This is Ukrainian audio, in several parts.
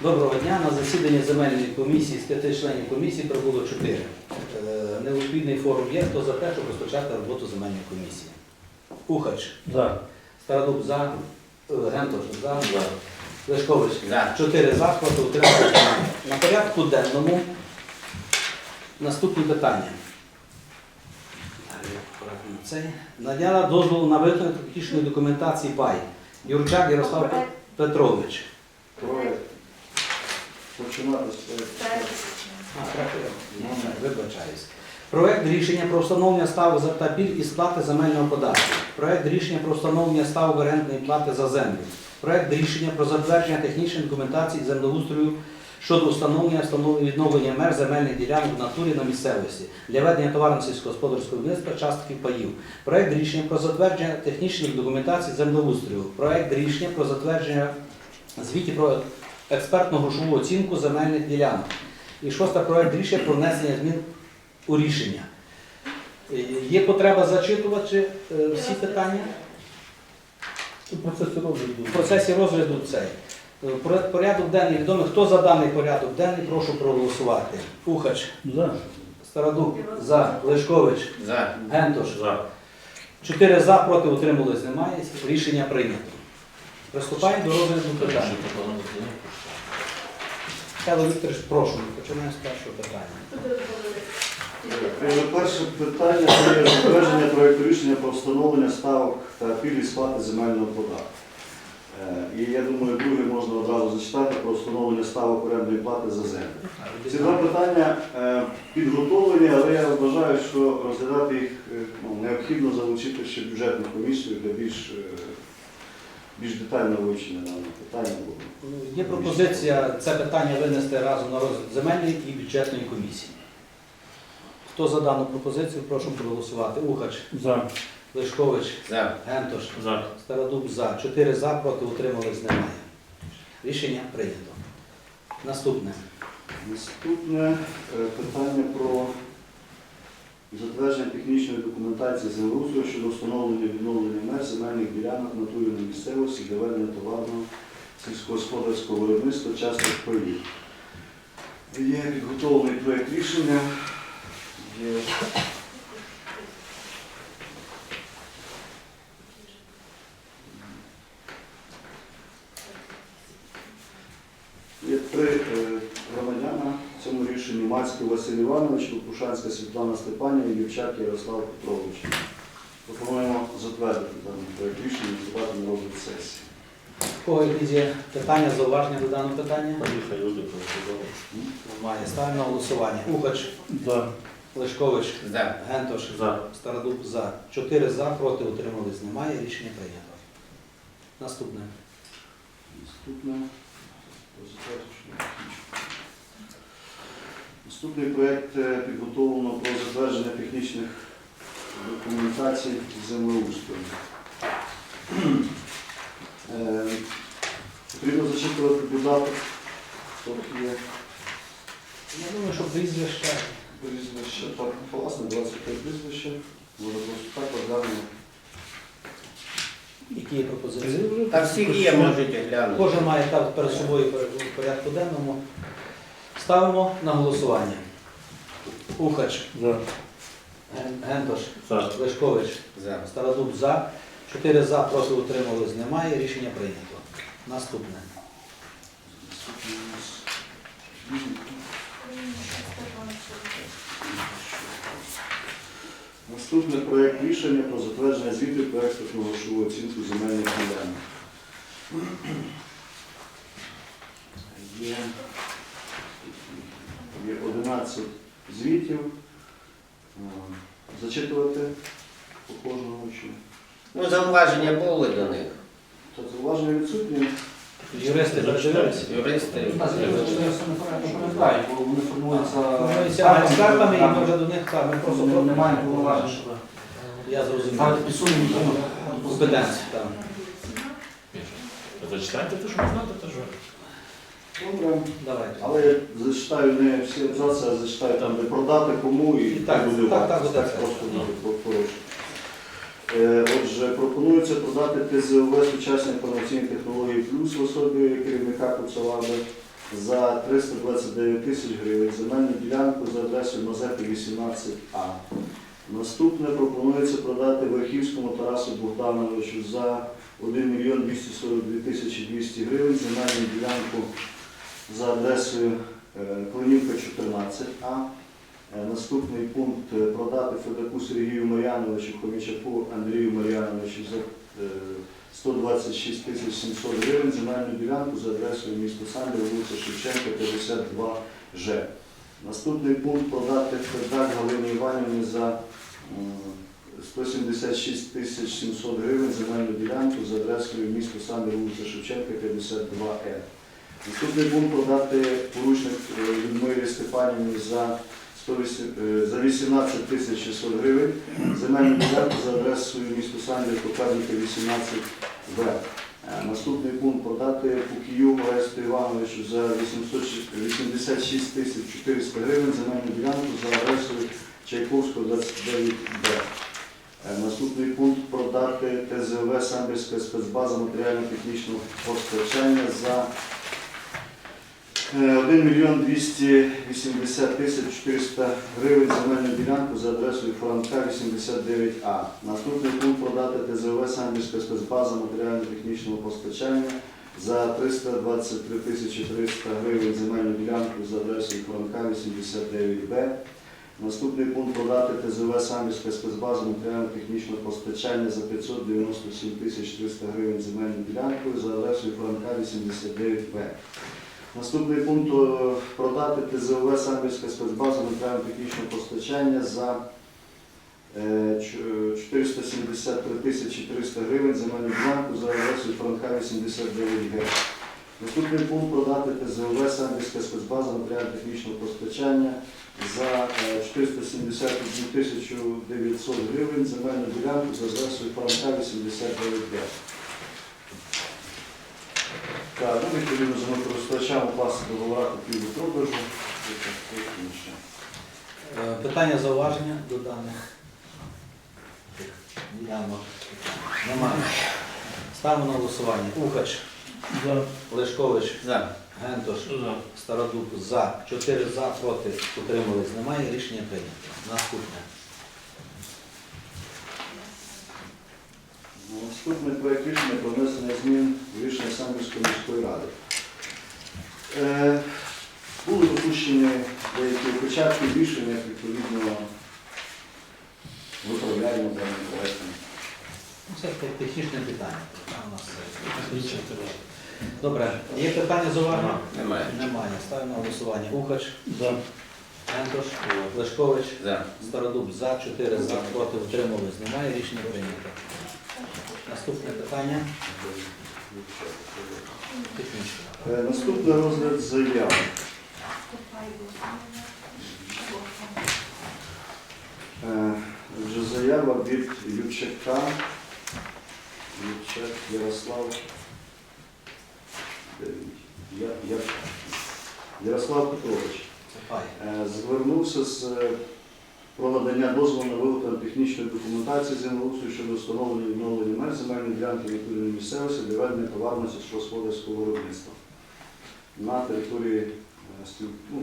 Доброго дня. На засіданні земельної комісії з п'яти членів комісії прибуло чотири. Е, Необхідний форум є. Хто за те, щоб розпочати роботу земельної комісії? Ухач, За. Стародуб за, Гентош за, Лешкович. За. Чотири за, проти утримання. На порядку денному наступні питання. Далі. Надяла дозволу на технічної документації ПАЙ. Юрчак Ярослав Петрович. Проект. Починати з ну, не, вибачаюсь. Проект рішення про встановлення ставок за та пільг і сплати земельного податку. Проект рішення про встановлення ставок орендної плати за землю. Проект рішення про затвердження технічної документації землеустрою щодо встановлення встановлення відновлення мер земельних ділянок в натурі на місцевості для ведення товарно сільськогосподарського виробництва частки паїв. Проект рішення про затвердження технічних документацій землеустрою. Проект рішення про затвердження звітів про експертну грошову оцінку земельних ділянок. І шосте проект рішення про внесення змін у рішення. Е, Є потреба зачитувати е, всі питання? У процесі розгляду. В процесі розгляду цей. Е, Порядок денний відомий. Хто за даний порядок денний, прошу проголосувати. Ухач, За. Стародуб, за, Лешкович, За. Гентош. За. Чотири за, проти утримались немає. Рішення прийнято. Приступаємо до розгляду питання. Михайло Вікторович, прошу, починаємо з першого питання. Е, Перше питання це є затвердження проєкту рішення про встановлення ставок та пільг сплати земельного податку. Е, І я думаю, друге можна одразу зачитати про встановлення ставок орендної плати за землю. Ці два питання е, підготовлені, але я вважаю, що розглядати їх е, ну, необхідно залучити ще бюджетну комісію для більш, е, більш детального вивчення даного питання. Ну, Є пропозиція це питання винести разом на розгляд земельної і бюджетної комісії. Хто за дану пропозицію, прошу проголосувати. Ухач, За. Лешкович, За. Гентош, За. Стародуб за. Чотири за, проти утримались немає. Рішення прийнято. Наступне. Наступне е, питання про затвердження технічної документації землеустрою щодо встановлення відновлення мер земельних ділянок натурної місцевості для ведення товарного сільськогосподарського виробництва частних полів. Є підготовлений проєкт рішення. Є три е, громадяна в цьому рішенні Мацький Василь Іванович, Лопушанська Світлана Степанівна і Юрчак Ярослав Петрович. Пропонуємо затвердити даний проєкт рішення і подати на розгляд сесії. У Кого якісь є питання, зауваження до даного питання? Поїхали люди проголосували. Немає. Ставимо на голосування. Ухач, За. Лешкович, За. Гентош, За. Стародуб за. Чотири за, проти утримались немає. Рішення прийнято. Наступне. Наступне. Наступний проєкт е, підготовлено про затвердження технічних документацій землеустрою. Е, Потрібно зачитувати додаток, є Я думаю, що прізвище. прізвище, так, власне, 25 прізвище. Може просто так розглянемо. Які є пропозиції? Та всі є, можете глянути. Кожен має так перед собою в порядку денному. Ставимо на голосування. Ухач, За. Гентош, За. Лешкович, За. Стародуб за. Чотири за, проти утримались немає. Рішення прийнято. Наступне. Наступний проєкт рішення про затвердження звіту про експертну грошову оцінку земельних ділянок. Є, є 11 звітів. Е, Зачитувати по кожному чи. Ну, зауваження були до них. Та зауваження відсутні. Юристи передивилися. Юристи. бо вони формуються Формуються експертами, і ми вже до них так, ми просто Просто немає повноважень, щоб Я зрозумів. ставити під сумнів. Компетенції. Зачитайте те, що ви знаєте. Добре. Давайте. Але я зачитаю не всі абзаци, а зачитаю там, де продати кому і Так, буде так, так, це. просто буде по- коротше. Е, Отже, пропонується продати ТЗОВ сучасні інформаційні технології плюс в особі керівника Куцелади за 329 тисяч гривень земельну ділянку за адресою Мазепи 18А. Наступне пропонується продати Верхівському Тарасу Богдановичу за 1 мільйон 242 тисячі 200 гривень земельну ділянку за адресою е, Клинівка 14А. Е, Наступний пункт е, продати Федаку Сергію Мар'яновичу, Хомічаку Андрію Мар'яновичу за е, 126 тисяч 700 гривень земельну ділянку за адресою місто Самбір, вулиця Шевченка, 52 Ж. Наступний пункт продати Федак Галині Іванівні за 176 тисяч 700 гривень земельну ділянку за адресою місто Самбір, вулиця Шевченка, 52 Е. Наступний пункт продати поручник е, Людмилі Степанівні за 108 е, 18 тисяч 600 гривень земельну ділянку за адресою місто Самбір, Коперника, 18 В. Е, Наступний пункт продати Пукію Оресту Івановичу за 800 86 тисяч 400 гривень земельну ділянку за адресою Чайковського 29 Б. Е, Наступний пункт продати ТЗВ Самбірська спецбаза матеріально-технічного постачання за 1 мільйон 280 тисяч 400 гривень земельну ділянку за адресою Франка 89А. Наступний пункт продати ТЗВ Самбірська спецбаза матеріально-технічного постачання за 323 тисячі 300 гривень земельну ділянку за адресою Франка 89Б. Наступний пункт продати ТЗВ Самбірська спецбаза матеріально-технічного постачання за 597 тисяч 300 гривень земельну ділянку за адресою Франка 89Б. Наступний пункт е, продати ТЗВ Самбірська спецбаза матеріально-технічного постачання за е, 473 тисячі 300 гривень земельну ділянку за адресою Франка 89Г. Наступний пункт продати ТЗВ Самбірська спецбаза матеріально-технічного постачання за е, 471 тисячу 900 гривень земельну ділянку за адресою Франка 89Г. Так, ну, відповідно, за користувачам укласти договора купівлі-продажу. Е, Питання зауваження до даних ділянок? Немає. Ставимо на голосування. Ухач, За. Лешкович, За. Гентош, За. Стародуб за. Чотири за, проти, утримались. Немає. Рішення прийнято. Наступне. Наступний проект рішення про внесення змін в рішення Самбірської міської ради. Е, були допущені деякі початки рішення, як відповідно виправляємо даним проектом. Ну, Це технічне питання. У нас. Добре. Є питання зауваження? Немає. Немає. Ставимо на голосування. Ухач, За. Гентош, Лешкович, За. Стародуб за, 4 за, проти, утримались. Немає. Рішення прийнято. Наступне питання. Е, Наступний розгляд заяв. Е, Вже заява від Ючака. Ючак Ярослав. Де? Я- Я- Ярослав Петрович. Е, Звернувся з е, про надання дозволу на виготовлення технічної документації землеустрою щодо встановлення відновлення меж земельної ділянки відповідної місцевості для ведення товарного сільськогосподарського виробництва на території е, ну,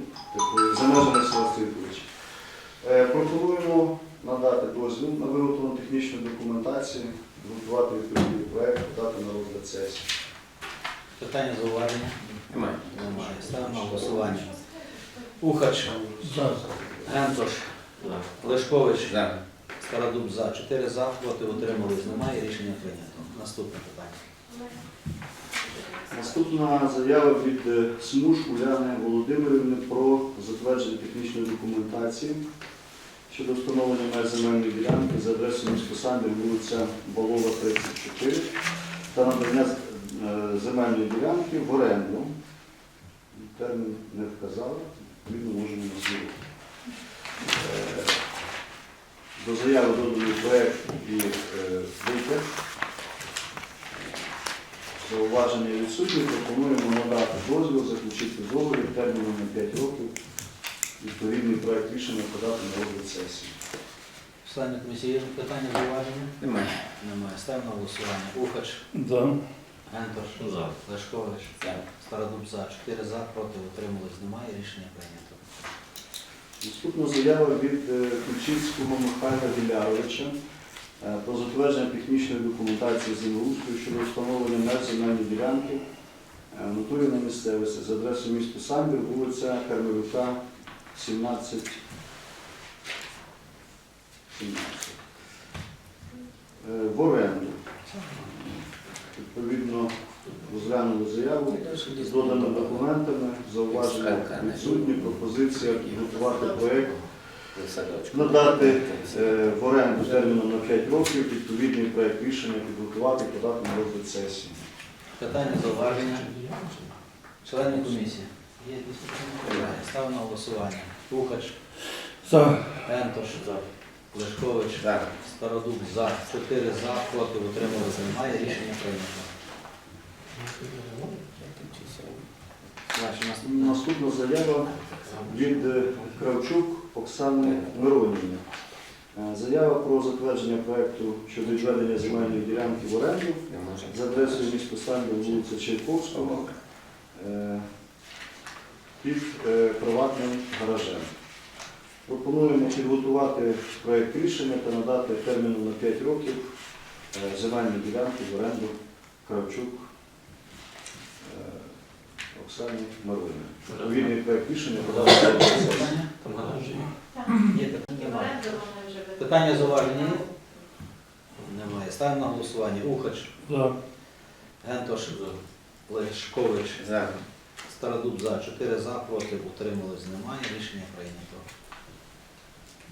села Стрілковича. Е, Пропонуємо надати дозвіл на виготовлення технічної документації, готувати відповідний проект, подати на розгляд сесії. Питання зауваження? Немає. Немає. Ставимо голосування. Ухач, Гентош, Лешкович, За. Стародуб за. 4 за, проти, утримались. Немає. Рішення прийнято. Наступне питання. Наступна заява від е, СМУШ Уляни Володимирівни про затвердження технічної документації щодо встановлення меж земельної ділянки за адресою місько вулиця Балова, 34 та надання е, земельної ділянки в оренду. Термін не вказали, відповідно можемо назвати. До заяви доданий проект і е, витяг. Зауваження відсутні, пропонуємо надати дозвіл, заключити договір терміном на 5 років. Відповідний проект рішення подати на розгляд сесії. Члени комісії є питання зауваження? Немає. Немає. Ставимо на голосування. Ухач, За. Ентош. За. Лешкович. За. Стародуб за. 4 за, проти утримались немає. Рішення прийнято. Наступна заява від е, Ключицького Михайла Віляровича е, про затвердження технічної документації землеустрою щодо встановлення земельної ділянки е, натурі на місцевості з адресою місто Самбір, вулиця Кармелюка, 17. 17. Е, В оренду. Відповідно, розглянули заяву з доданими документами, зауваження відсутні, пропозиція підготувати проєкт, надати е, в оренду терміном на 5 років, відповідний проєкт рішення підготувати, подати на розгляд сесії. Питання, зауваження. Члени комісії. Є якісь на голосування. Тухач. За. Ентош. Лешкович. За. Стародуб за. 4 за, проти утримались немає. Рішення прийнято. Наступна заява від е, Кравчук Оксани Миронівни. Е, Заява про затвердження проєкту щодо відведення земельної ділянки в оренду Не може. з адресою місто Самбір, вулиця Чайковського, е, під приватним гаражем. Пропонуємо підготувати проєкт рішення та надати терміном на 5 років земельні ділянки в оренду Кравчук Оксані Маруні. Відповідний проєкт рішення на розгляд. Питання? Там гаражі. Є питання? Немає. Питання зауваження є? Немає. Ставимо на голосування. Ухач. За. Ентош. Лешкович. За. Стародуб за. 4 за, проти утримались немає. Рішення прийнято.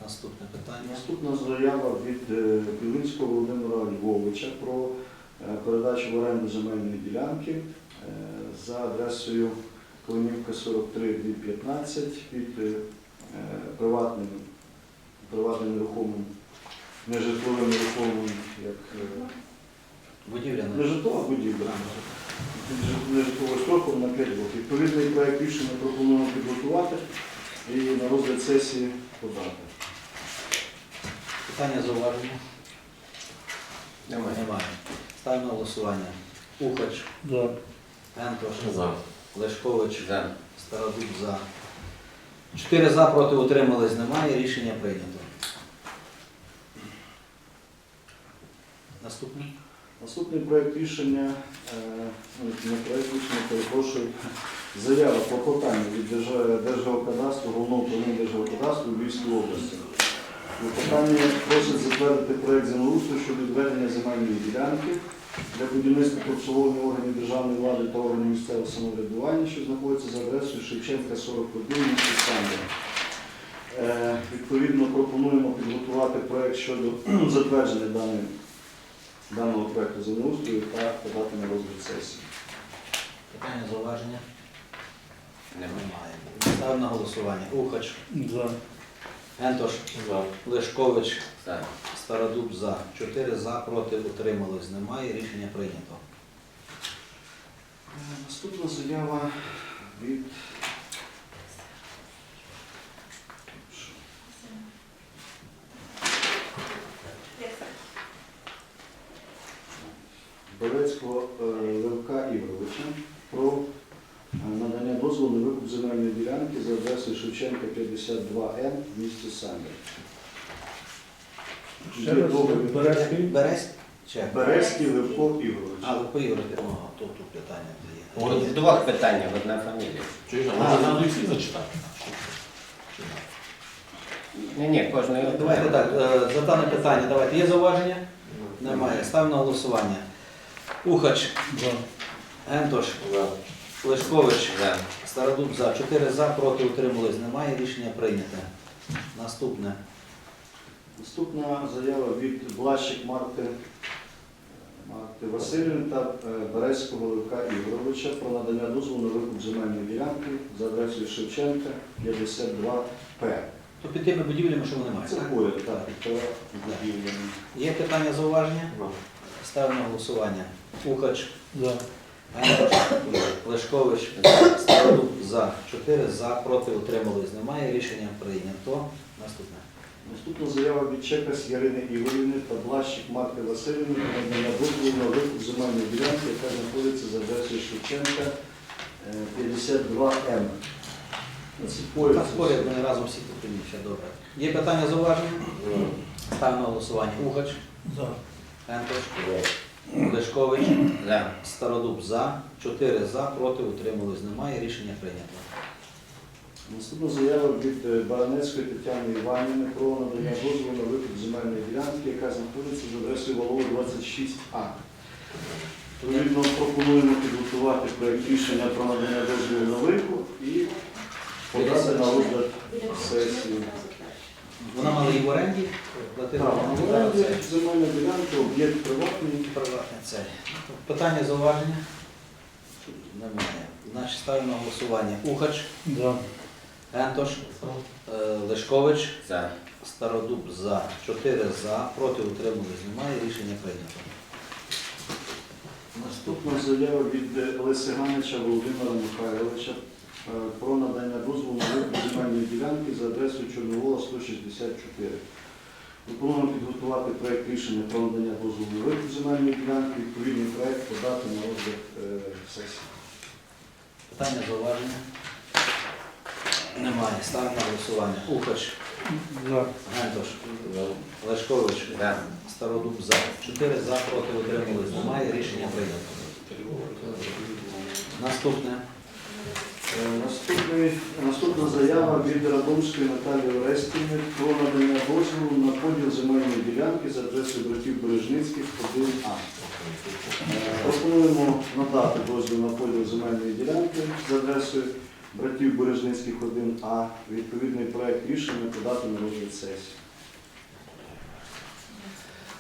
Наступне питання. Наступна заява від е, Білинського Володимира Львовича про передачу в оренду земельної ділянки е, за адресою Клинівка 43 15 під е, приватним, приватним нерухомим, нежитловим нерухомим, як е, Будівля не нежитлова будівля, під жит- на 5 років. Відповідний проєкт рішення пропонуємо підготувати і на розгляд сесії подати. Питання зауваження? Немає. Немає. Ставимо на голосування. Ухач. За. Ентош. За. Лешкович. За. Стародуб за. Чотири за, проти утримались немає. Рішення прийнято. Наступне. Наступний проєкт рішення, е, ну, не проєкт рішення, перепрошую, заява про клопотання від Держгеокадастру, головного управління Держгеокадастру Львівської області. Клопотання просить затвердити проєкт землеустрою щодо відведення земельної ділянки для будівництва обслуговування органів державної влади та органів місцевого самоврядування, що знаходиться за адресою Шевченка 41, місто Самбір. Е, Відповідно, пропонуємо підготувати проєкт щодо затвердження даної даного проекту землеустрою та подати на розгляд сесії. Питання зауваження? Немає. Немає. Ставимо на голосування. Ухач. За. Ентош. За. Лешкович. За. Стародуб за. Чотири за, проти утримались немає. Рішення прийнято. Е, Наступна заява від Борецького е, Левка Ігоровича про е, надання дозволу на викуп земельної ділянки за адресою Шевченка 52М в місті Самбір. Березький. Березький Левко Ігорович. А, ви поіграти. Ага, тут, тут питання є. Тут в двох питаннях одна фамілія. Чуєш, а може всі зачитати? Ні, ні, кожної Давайте так, е, за дане питання давайте. Є зауваження? Немає. Ставимо на голосування. Ухач. Ентош. Лешкович. Стародуб за. Чотири за, проти утримались немає. Рішення прийняте. Наступне. Наступна заява від Блащик Марти, Марти Васильівни та е, Березького Левка Ігоровича про надання дозволу на викуп земельної ділянки за адресою Шевченка 52П. То під тими будівлями, що вони мають. Це так? поряд, так, під будівлями. Є питання зауваження? Ставимо на голосування. Ухач, За. Лешкович, Стародуб за. Чотири за, проти утримались немає. Рішення прийнято. Наступне. Наступна заява від Чекас Ярини Ігорівни та Блащик Марти Васильівни про надання дозволу на викуп земельної ділянки, яка знаходиться за адресою Шевченка е, 52М. Ну, Це поряд. Вони разом всі все добре. Є питання зауваження? Ставимо на голосування. Угач, За. Ентош, Лешкович, За. Стародуб за. Чотири за, проти, утримались немає. Рішення прийнято. Наступна заява від е, Баранецької Тетяни Іванівни про надання дозволу на викуп земельної ділянки, яка знаходиться за адресою Валова 26А. Відповідно, пропонуємо підготувати проєкт рішення про надання дозволу на викуп і подати на розгляд сесії. Вона мала і в оренді, платила Так, в оренді земельна ділянка, об'єкт приватний. приватне це. Питання зауваження? Немає. Значить, ставимо на голосування. Ухач, За. Ентош, е, Лешкович, За. Стародуб за. Чотири за, проти, утримались немає. Рішення прийнято. Наступна заява від е, Олеся Ганича Володимира Михайловича про надання дозволу на земельної ділянки за адресою Чорновола 164. Пропонуємо підготувати проєкт рішення про надання дозволу на викуп земельної ділянки, відповідний проєкт подати на розгляд е, сесії. Питання зауваження? Немає. Ставимо на голосування. Ухач, За. Гентош, Лешкович, За. Стародуб за. Чотири за, проти, утримались немає. Рішення прийнято. Наступне. Е, Наступний, наступна заява від Радомської Наталії Орестівни про надання дозволу на поділ земельної ділянки за адресою братів Бережницьких 1А. Е, Пропонуємо надати дозвіл на поділ земельної ділянки за адресою братів Бережницьких 1А. Відповідний проект рішення подати на розгляд сесії.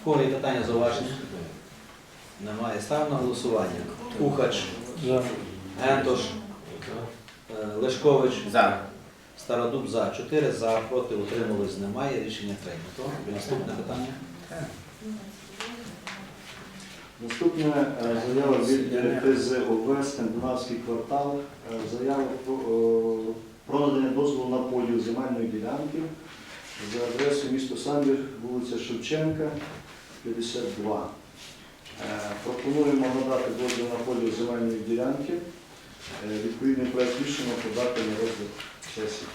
Коли питання зауваження? Немає. Ставимо на голосування. Ухач, За. Гентош, Лешкович, За. Стародуб за. Чотири за, проти, утримались немає. Рішення прийнято. Наступне питання. Наступна е, заява від ТЗОВ Скандинавський квартал. Е, Заява про, надання дозволу на поділ земельної ділянки за адресою місто Самбір, вулиця Шевченка, 52. Е, Пропонуємо надати дозвіл на поділ земельної ділянки. Е, Відповідний проект рішення подати на розгляд сесії.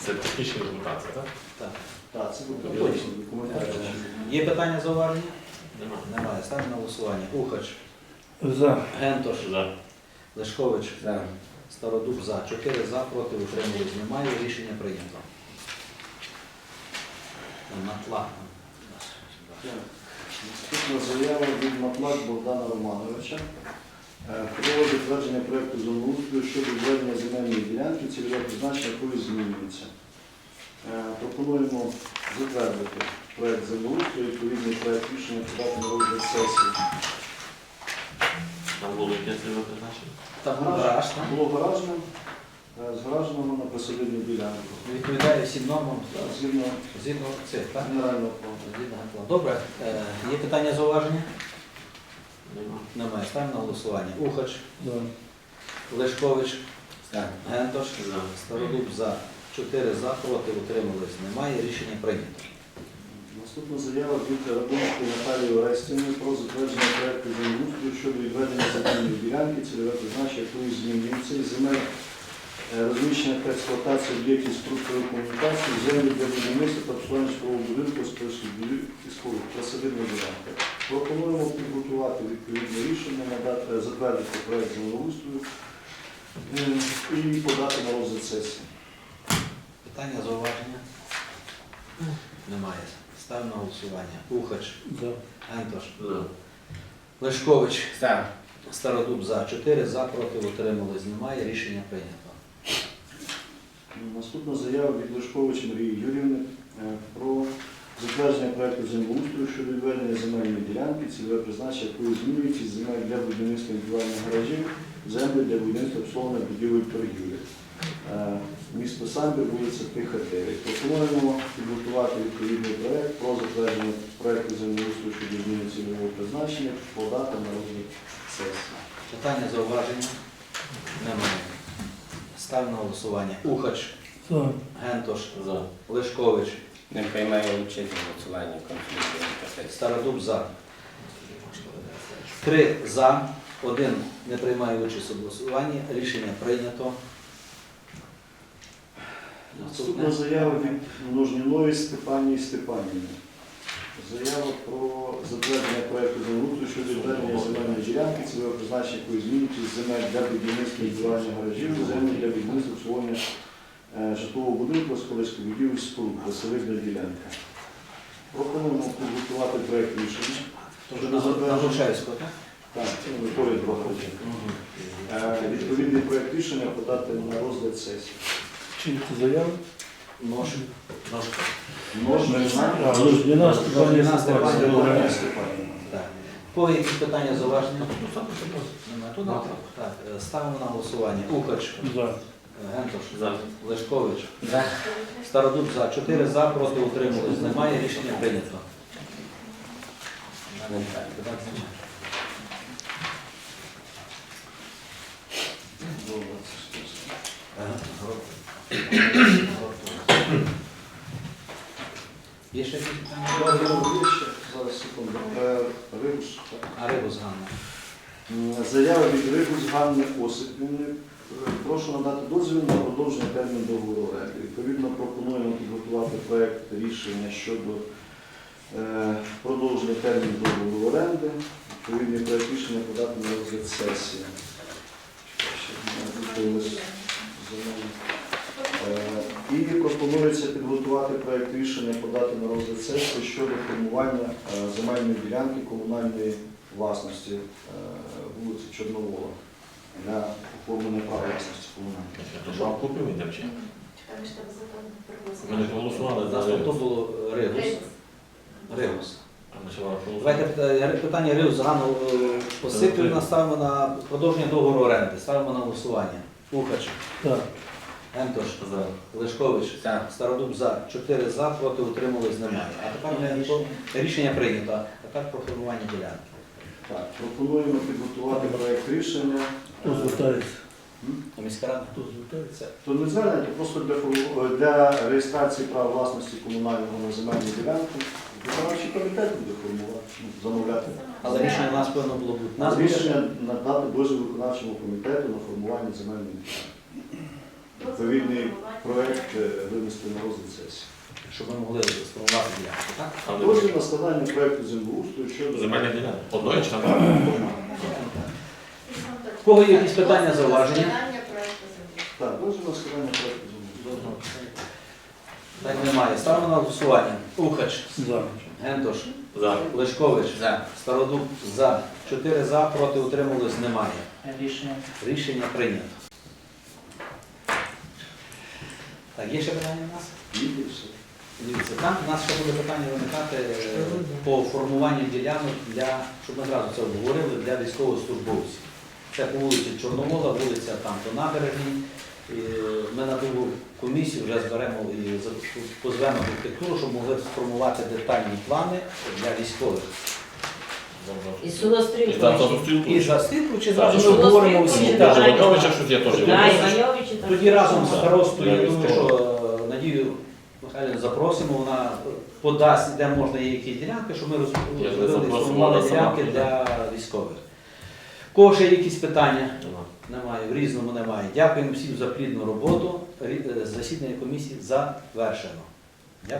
Це технічна документація, так? Так. Так, це точно. документація. Є питання зауваження? Немає. Немає. Ставимо на голосування. Ухач, За. Гентош, За. Лешкович, За. Стародуб за. Чотири за, проти, утримались немає. Рішення прийнято. Натла. Наступна заява від Матлак Богдана Романовича е, про затвердження проєкту землеустрою щодо введення земельної ділянки, цільове призначення якої змінюється. Е, Пропонуємо затвердити проєкт землеустрою, відповідний проєкт рішення подати на розгляд сесії. Там було яке цільове призначення? Там гараж. Було гаражним, е, з гаражного на присадибну ділянку. Відповідає всім нормам Згідно згідно цих, так? генерального плану. Добре. Е, Є питання зауваження? Нема. Немає. Ставимо на голосування. Ухач. Лешкович. Гентош, За. Стародуб за. Чотири за, проти, утримались немає. Рішення прийнято. Наступна заява від Радомської Наталії Орестіної про затвердження проекту землеустрою щодо відведення земельної ділянки, цільове призначення якої змінюється із земель е, розміщення та експлуатації об'єктів структури комунікації, землі для будівництва та обслуговування житлового будинку з присадибної ділянки. Пропонуємо підготувати відповідне рішення, надати, е, затвердити проект землеустрою е, і подати на розгляд сесії. Питання зауваження? Немає. Ставимо на голосування. Ухач, За. Ентош, За. Лешкович, За. Стародуб за. Чотири за, проти, утримались немає. Рішення прийнято. Наступна заява від Лешкович Марії Юрівни е, про затвердження проекту землеустрою щодо відведення земельної ділянки, цільове призначення якої змінюється земель для будівництва індивідуальних гаражів, землі для будівництва обслуговування будівель торгівлі. Е, Місто Самбір, вулиця Тиха 9. Пропонуємо підготувати відповідний проект про затвердження проекту землеустрою щодо зміни цільового призначення, подати на розгляд сесії. Питання зауваження? Немає. Ставимо на голосування. Ухач, За. Гентош, За. Лешкович, Не приймає участь в голосуванні конфлікту інтересів. Стародуб за. Три за, один не приймає участь у голосуванні. Рішення прийнято. Наступна заява від Ножніної Степанії Степанівни. Заява затвердження проекту землеустрою щодо відведення земельної ділянки, цільове призначення якої змінюється з земель для будівництва і будування гаражів, землі для будівництва обслуговування е, житлового будинку, сколицької будівлі споруд, веселивна ділянка. Пропонуємо підготувати проект рішення. Тож на на Грушевського, так? Так, поряд два. Е, Відповідний проект рішення подати на розгляд сесії. Чим це заява? Нож. Степанівна Степанівна. Степанівна. Так. По якісь питання зауваження? Е, ставимо на голосування. Ухач, За. Гентош, За. Лешкович, За. Стародуб за. Чотири за, проти утримались. Немає. Рішення прийнято. Є ще якісь питання? Зараз секунду. Е, Рибус. так. А Рибус Ганна. М, Заява від Рибус Ганни Осипівни. Е, Прошу надати дозвіл на продовження терміну договору оренди. Відповідно, пропонуємо підготувати проект рішення щодо е, продовження терміну договору оренди. Відповідний проект рішення подати на розгляд сесії. Ще. Е, І пропонується підготувати проект рішення подати на розгляд сесії щодо формування е, земельної ділянки комунальної власності е, вулиці Чорновола для оформлення права власності комунальної. То йдемо чи? Закон Ми не голосували за Наступно було ще вона Давайте питання- питання Рибус Ганну Осипівна ставимо на продовження договору оренди. Ставимо на голосування. Ухач, Так. Гентош, За. Лешкович, За. Стародуб за. Чотири за, проти утримались немає. А тепер ми рішення прийнято. А тепер про формування ділянки. Так, пропонуємо підготувати проект рішення. Хто звертається? А Міська рада? Хто звертається? То не звернення, просто для, реєстрації права власності комунального на земельну ділянку. Виконавчий комітет буде формувати, ну, замовляти. Але рішення у нас повинно було бути. Нас Нас буде рішення надати дозвіл виконавчому комітету на формування земельної ділянки. Відповідний проект е, винести на розгляд сесії. щоб ми могли сформувати ділянку. Так? А де Дозвіл на складання проекту землеустрою щодо земельна ділянка? Одної чи там? В кого є якісь питання, зауваження? Так, дозвіл на складання проекту землеустрою. Так немає. Ставимо на голосування. Ухач, За. Гентош, За. Лешкович, За. Стародуб за. Чотири за, проти утримались немає. Рішення. Рішення прийнято. Так, є ще питання у нас? І. Дивіться, там у нас ще буде питання виникати е, по формуванню ділянок для, щоб ми зразу це обговорили, для військовослужбовців. Це по вулиці Чорновола, вулиця там по набережній. І Ми на другу комісію вже зберемо і за- позвемо архітектуру, щоб могли сформувати детальні плани для військових. І І судострілку. там зустрілку. І за стилку чи Так, зразу ми обговоримо судострілку, всі. чи так. Щось є теж. Да, там. Тоді разом з старостою, я Я думаю, що е, Надію Михайлівну запросимо, вона подасть, де можна є якісь ділянки, щоб ми Я розробили запросимо, сформували вона сама ділянки прийде. для військових. Кого ще є якісь питання? Немає, в різному немає. Дякуємо всім за плідну роботу. Рі- е, Засідання комісії завершено.